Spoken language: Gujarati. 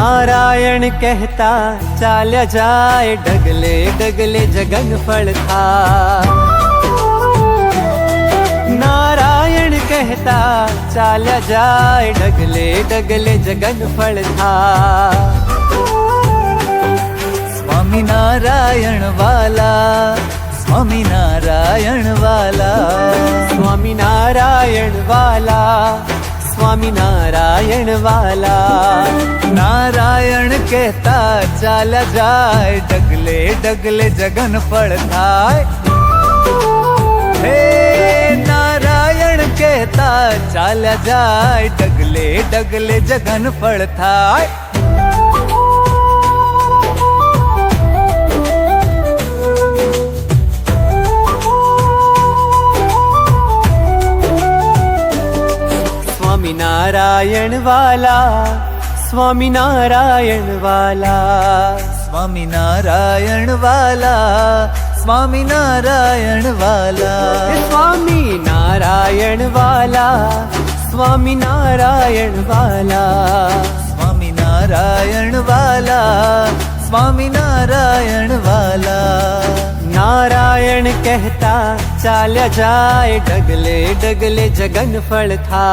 નારાયણ કહેતા ચાલ્યા જાય ડગલે ડગલે જગન ફળ થા નારાયણ કહેતા ચાલ્યા જાય ડગલે ડગલે જગન ફળ થા સ્વામી નારાયણ વાલા સ્વામી નારાયણ વાલા સ્વામી નારાયણ વાલા स्वामी नारायण वाला। नारायण कहता, चला जाए, डगले डगले जगन पड़ताए हे नारायण कहता, चला जाए, डगले डगले जगन पड़ताए ફળ થાય સ્વામી નારાયણ વાલા સ્વામિનારાયણ વાલા સ્વામિનારાયણ વાલા સ્વામિનારાયણ વાલા સ્વામિનારાયણ વાલા સ્વામિનારાયણ વાલા સ્વામિનારાયણ વાલા સ્વામિનારાયણ વાલા कहता चाल जाए डगले डगले जगन फल था।